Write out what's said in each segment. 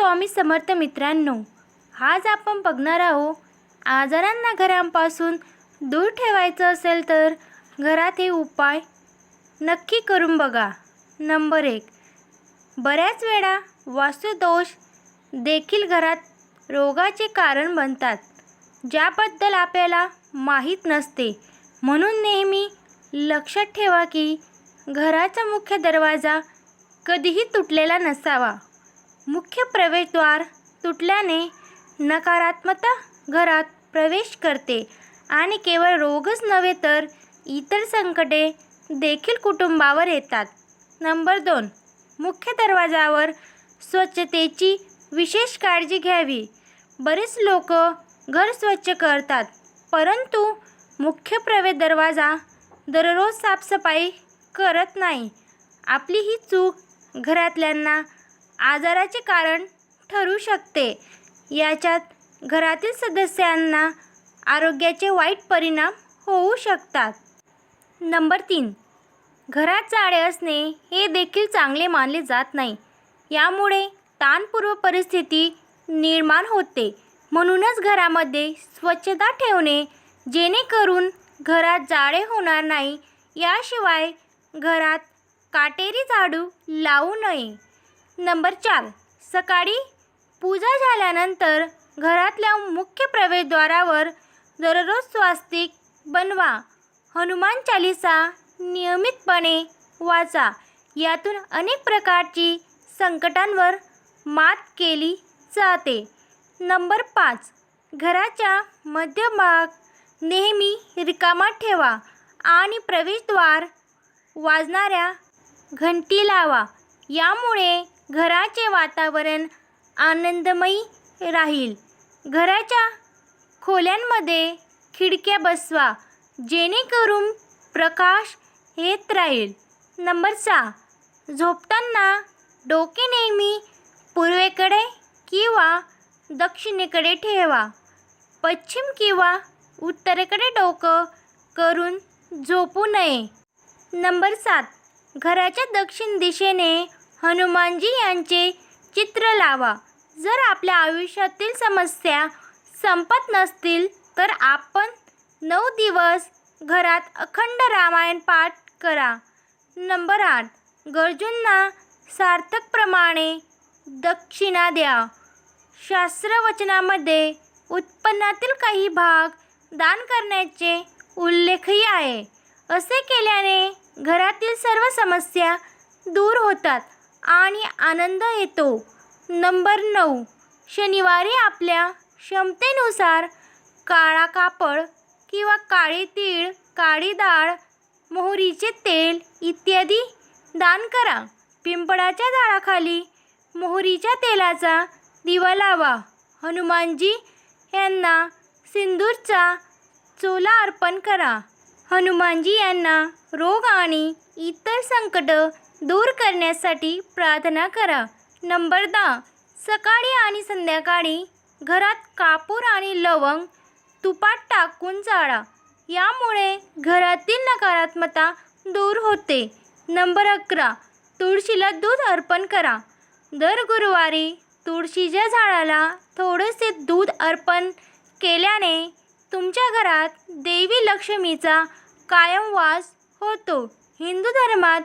स्वामी समर्थ मित्रांनो आज आपण बघणार आहोत आजारांना घरांपासून दूर ठेवायचं असेल तर घरात हे उपाय नक्की करून बघा. नंबर एक बऱ्याच वेळा वास्तुदोष देखील घरात रोगाचे कारण बनतात ज्याबद्दल आपल्याला माहीत नसते. म्हणून नेहमी लक्षात ठेवा की घराचा मुख्य दरवाजा कधीही तुटलेला नसावा. मुख्य प्रवेशद्वार तुटल्याने नकारात्मकता घरात प्रवेश करते. आणि केवळ रोगच नव्हे तर इतर संकटे देखील कुटुंबावर येतात. नंबर दोन. मुख्य दरवाजावर स्वच्छतेची विशेष काळजी घ्यावी. बरेच लोक घर स्वच्छ करतात परंतु मुख्य प्रवेश दरवाजा दररोज साफसफाई करत नाही. आपली ही चूक घरातल्यांना आजाराचे कारण ठरू शकते. याच्यात घरातील सदस्यांना आरोग्याचे वाईट परिणाम होऊ शकतात. नंबर तीन. घरात जाळे असणे हे देखील चांगले मानले जात नाही. यामुळे ताणपूर्व परिस्थिती निर्माण होते. म्हणूनच घरामध्ये स्वच्छता ठेवणे जेणेकरून घरात जाळे होणार नाही याशिवाय घरात काटेरी झाडू लावू नये. नंबर चार. सकाळी पूजा झाल्यानंतर घरातल्या मुख्य प्रवेशद्वारावर दररोज स्वास्तिक बनवा. हनुमान चालिसा नियमितपणे वाचा. यातून अनेक प्रकारची संकटांवर मात केली जाते. नंबर पाच. घराच्या मध्यभाग नेहमी रिकामा ठेवा आणि प्रवेशद्वार वाजणाऱ्या घंटी लावा. यामुळे घराचे वातावरण आनंदमयी राहील. घराच्या खोल्यांमध्ये खिडक्या बसवा जेणेकरून प्रकाश येत राहील. नंबर सहा. झोपताना डोके नेहमी पूर्वेकडे किंवा दक्षिणेकडे ठेवा. पश्चिम किंवा उत्तरेकडे डोकं करून झोपू नये. नंबर सात. घराच्या दक्षिण दिशेने हनुमानजी यांचे चित्र लावा. जर आपल्या आयुष्यातील समस्या संपत नसतील तर आपण नऊ दिवस घरात अखंड रामायण पाठ करा. नंबर आठ. गरजूंना सार्थकप्रमाणे दक्षिणा द्या. शास्त्रवचनामध्ये उत्पन्नातील काही भाग दान करण्याचे उल्लेखही आहे. असे केल्याने घरातील सर्व समस्या दूर होतात. आणि आनंद येतो. नंबर नऊ. शनिवारी आपल्या क्षमतेनुसार काळा कापड किंवा काळे तीळ काळी डाळ मोहरीचे तेल इत्यादी दान करा. पिंपळाच्या झाडाखाली मोहरीच्या तेलाचा दिवा लावा. हनुमानजी यांना सिंदूरचा चोला अर्पण करा. हनुमानजी यांना रोग आणि इतर संकट दूर करण्यासाठी प्रार्थना करा. नंबर दहा. सकाळी आणि संध्याकाळी घरात कापूर आणि लवंग तुपात टाकून जाळा यामुळे घरातील नकारात्मकता दूर होते. नंबर अकरा. तुळशीला दूध अर्पण करा. दर गुरुवारी तुळशीच्या झाडाला थोडेसे दूध अर्पण केल्याने तुमच्या घरात देवी लक्ष्मीचा कायम वास होतो. हिंदू धर्मात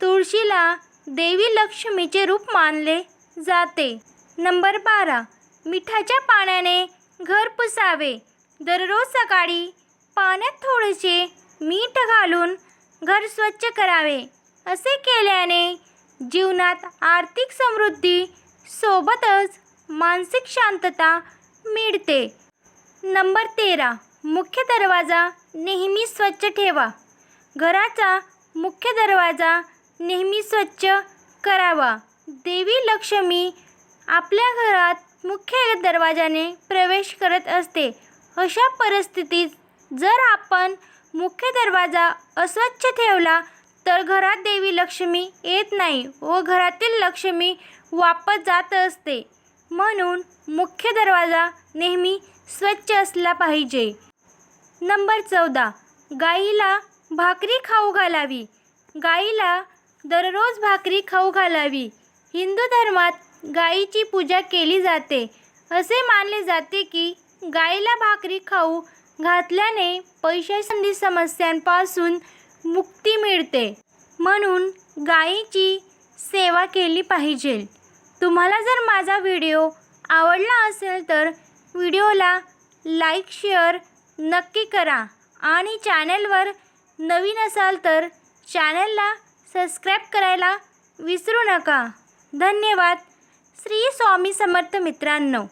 तुळशीला देवी लक्ष्मीचे रूप मानले जाते. नंबर बारा. मिठाच्या पाण्याने घर पुसावे. दररोज सकाळी पाण्यात थोडेसे मीठ घालून घर स्वच्छ करावे. असे केल्याने जीवनात आर्थिक समृद्धी सोबतच मानसिक शांतता मिळते. नंबर तेरा. मुख्य दरवाजा नेहमी स्वच्छ ठेवा. घराचा मुख्य दरवाजा नेहमी स्वच्छ करावा. देवी लक्ष्मी आपल्या घरात मुख्य दरवाजाने प्रवेश करत असते. अशा परिस्थितीत जर आपण मुख्य दरवाजा अस्वच्छ ठेवला तर घरात देवी लक्ष्मी येत नाही व घरातील लक्ष्मी वापस जात असते. म्हणून मुख्य दरवाजा नेहमी स्वच्छ असला पाहिजे. नंबर चौदा. गाईला भाकरी खाऊ घालावी. गाईला दररोज भाकरी खाऊ घालावी. हिंदू धर्मात गायीची पूजा केली जाते. असे मानले जाते की गाईला भाकरी खाऊ घातल्याने पैशासंधी समस्यांपासून मुक्ती मिळते. म्हणून गायीची सेवा केली पाहिजे. तुम्हाला जर माझा व्हिडिओ आवडला असेल तर व्हिडिओला लाईक शेअर नक्की करा. आणि चॅनलवर नवीन असाल तर चॅनलला सबस्क्राईब करायला विसरू नका. धन्यवाद. श्री स्वामी समर्थ मित्रांनो.